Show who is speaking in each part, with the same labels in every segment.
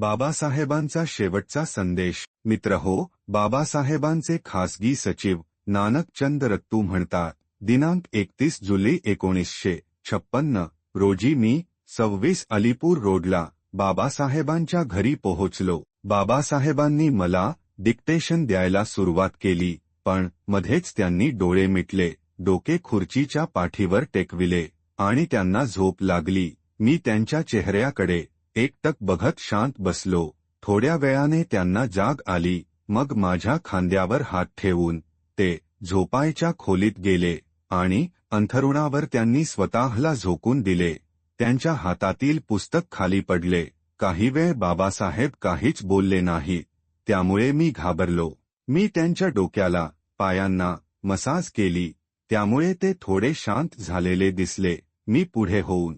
Speaker 1: बाबासाहेबांचा शेवटचा संदेश. मित्र हो बाबासाहेबांचे खासगी सचिव नानक चंद रत्तू म्हणतात दिनांक एकतीस जुलै एकोणीसशे छप्पन्न रोजी मी सव्वीस अलीपूर रोडला बाबासाहेबांच्या घरी पोहोचलो. बाबासाहेबांनी मला डिक्टेशन द्यायला सुरुवात केली पण मध्येच त्यांनी डोळे मिटले डोके खुर्चीच्या पाठीवर टेकविले आणि त्यांना झोप लागली. मी त्यांच्या चेहऱ्याकडे एकटक बघत शांत बसलो. थोड्या वेळाने त्यांना जाग आली. मग माझ्या खांद्यावर हात ठेवून ते झोपायच्या खोलीत गेले आणि अंथरुणावर त्यांनी स्वतःला झोकून दिले. त्यांच्या हातातील पुस्तक खाली पडले. काही वेळ बाबासाहेब काहीच बोलले नाही. त्यामुळे मी घाबरलो. मी त्यांच्या डोक्याला पायांना मसाज केली. त्यामुळे ते थोडे शांत झालेले दिसले. मी पुढे होऊन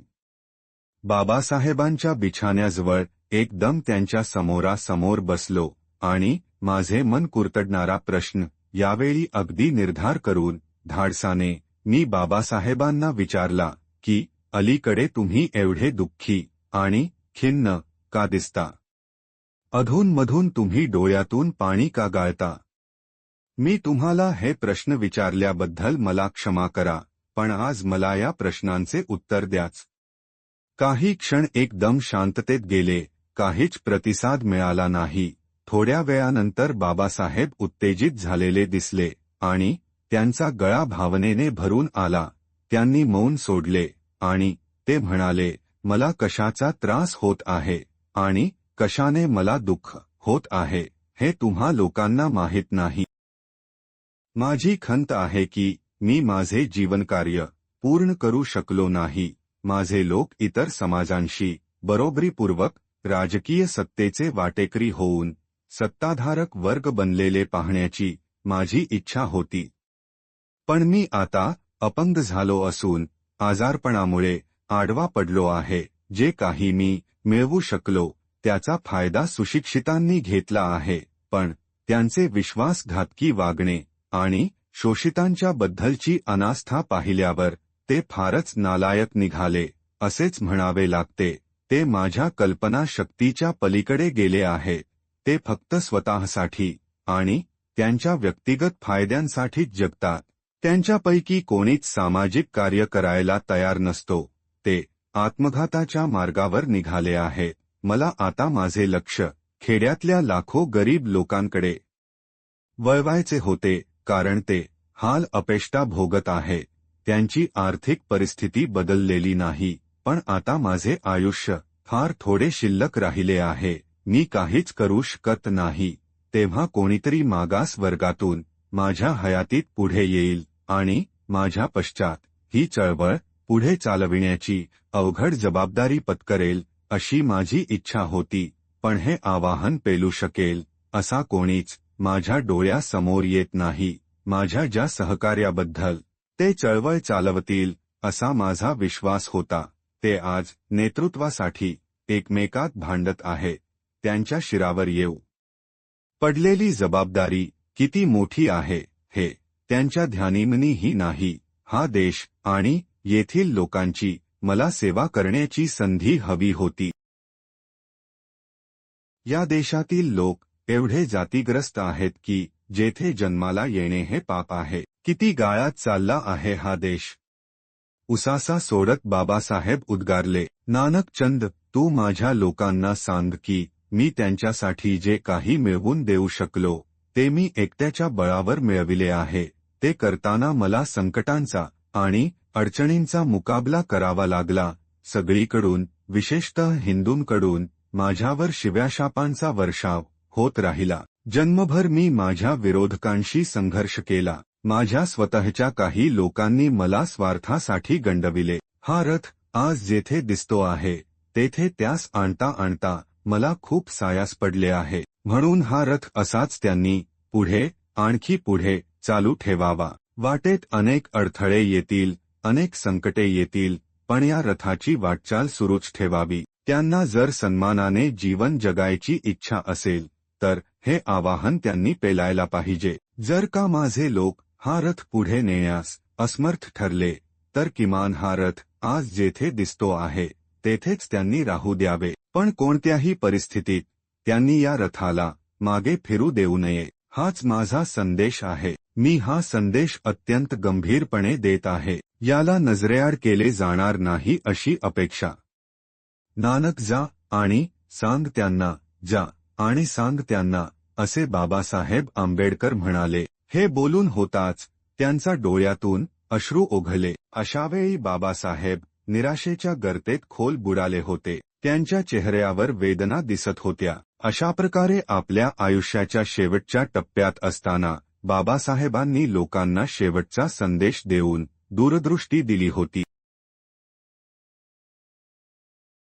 Speaker 1: बाबासाहेबांच्या बिछाण्याजवळ एकदम त्यांच्या समोरासमोर बसलो आणि माझे मन कुरतडणारा प्रश्न यावेळी अगदी निर्धार करून धाडसाने मी बाबासाहेबांना विचारला की अलीकडे तुम्ही एवढे दुःखी आणि खिन्न का दिसता? अधूनमधून तुम्ही डोळ्यातून पाणी का गाळता? मी तुम्हाला हे प्रश्न विचारल्याबद्दल मला क्षमा करा पण आज मला या प्रश्नांचे उत्तर द्याच. काही क्षण एकदम शांततेत गेले काहीच प्रतिसाद मिळाला नाही. थोड्या वेळानंतर बाबासाहेब उत्तेजित झालेले दिसले आणि त्यांचा गळा भावनेने भरून आला. त्यांनी मौन सोडले आणि ते म्हणाले मला कशाचा त्रास होत आहे आणि कशाने मला दुःख होत आहे हे तुम्हा लोकांना माहीत नाही. माझी खंत आहे की मी माझे जीवनकार्य पूर्ण करू शकलो नाही. माझे लोक इतर समाजांशी बरोबरीपूर्वक राजकीय सत्तेचे वाटेकरी होऊन सत्ताधारक वर्ग बनलेले पाहण्याची माझी इच्छा होती. पण मी आता अपंग झालो असून आजारपणामुळे आडवा पडलो आहे जे काही मी मिळवू शकलो त्याचा फायदा सुशिक्षितांनी घेतला आहे पण त्यांचे विश्वासघातकी वागणे आणि शोषितांच्या बद्दलची अनास्था पाहिल्यावर ते फारच नालायक निघाले असेच म्हणावे लागते ते माझ्या कल्पनाशक्तीच्या पलीकडे गेले आहे ते फक्त स्वतःसाठी आणि त्यांच्या व्यक्तिगत फायद्यांसाठीच जगतात. त्यांच्यापैकी कोणीच सामाजिक कार्य करायला तयार नसतो ते आत्मघाताच्या मार्गावर निघाले आहे मला आता माझे लक्ष खेड्यातल्या लाखो गरीब लोकांकडे वळवायचे होते कारण ते हाल अपेष्टा भोगत आहे. त्यांची आर्थिक परिस्थिती बदललेली नाही पण आता माझे आयुष्य फार थोडे शिल्लक राहिले आहे मी काहीच करू शकत नाही तेव्हा कोणीतरी मागास वर्गातून माझ्या हयातीत पुढे येईल आणि माझ्या पश्चात ही चळवळ पुढे चालविण्याची अवघड जबाबदारी पत्करेल अशी माझी इच्छा होती पण हे आवाहन पेलू शकेल असा कोणीच माझ्या डोळ्यासमोर येत नाही माझ्या ज्या सहकार्याबद्दल ते चळवळ चालवतील असा माझा विश्वास होता. ते आज नेतृत्वासाठी एकमेकात भांडत आहे. त्यांच्या शिरावर येऊ. पडलेली जबाबदारी किती मोठी आहे हे त्यांच्या ध्यानीमनीही नाही. हा देश आणि येथील लोकांची मला सेवा करण्याची संधी हवी होती. या देशातील लोक एवढे जातीग्रस्त आहेत की जेथे जन्माला येणे हे पाप आहे. किती गाळात चालला आहे हा देश? उसासा सोडत बाबासाहेब उद्गारले नानक चंद तू माझ्या लोकांना सांग की मी त्यांच्यासाठी जे काही मिळवून देऊ शकलो ते मी एकट्याच्या बळावर मिळविले आहे ते करताना मला संकटांचा आणि अडचणींचा मुकाबला करावा लागला सगळीकडून विशेषतः हिंदूंकडून माझ्यावर शिव्याशापांचा वर्षाव होत राहिला. जन्मभर मी माझ्या विरोधकांशी संघर्ष केला माझ्या स्वतःच्या काही लोकांनी मला स्वार्थासाठी गंडविले. हा रथ आज जेथे दिसतो आहे तेथे त्यास आणता आणता मला खूप सायास पडले आहे. म्हणून हा रथ असाच त्यांनी पुढे आणखी पुढे चालू ठेवावा. वाटेत अनेक अडथळे येतील अनेक संकटे येतील पण या रथाची वाटचाल सुरूच ठेवावी. त्यांना जर सन्मानाने जीवन जगायची इच्छा असेल तर हे आवाहन त्यांनी पेलायला पाहिजे. जर का माझे लोक हा रथ पुढे नेण्यास असमर्थ ठरले तर किमान हा रथ आज जेथे दिसतो आहे तेथेच त्यांनी राहू द्यावे. पण कोणत्याही परिस्थितीत त्यांनी या रथाला मागे फिरू देऊ नये हाच माझा संदेश आहे. मी हा संदेश अत्यंत गंभीरपणे देत आहे याला नजरेआड केले जाणार नाही अशी अपेक्षा. नानक जा आणि सांग त्यांना जा आणि सांग त्यांना असे बाबासाहेब आंबेडकर म्हणाले. हे बोलून होताच त्यांचा डोळ्यातून अश्रू ओघले. अशावेळी बाबासाहेब निराशेच्या गर्तेत खोल बुडाले होते. त्यांच्या चेहऱ्यावर वेदना दिसत होत्या. अशा प्रकारे आपल्या आयुष्याच्या शेवटच्या टप्प्यात असताना बाबासाहेबांनी लोकांना शेवटचा संदेश देऊन दूरदृष्टी दिली होती.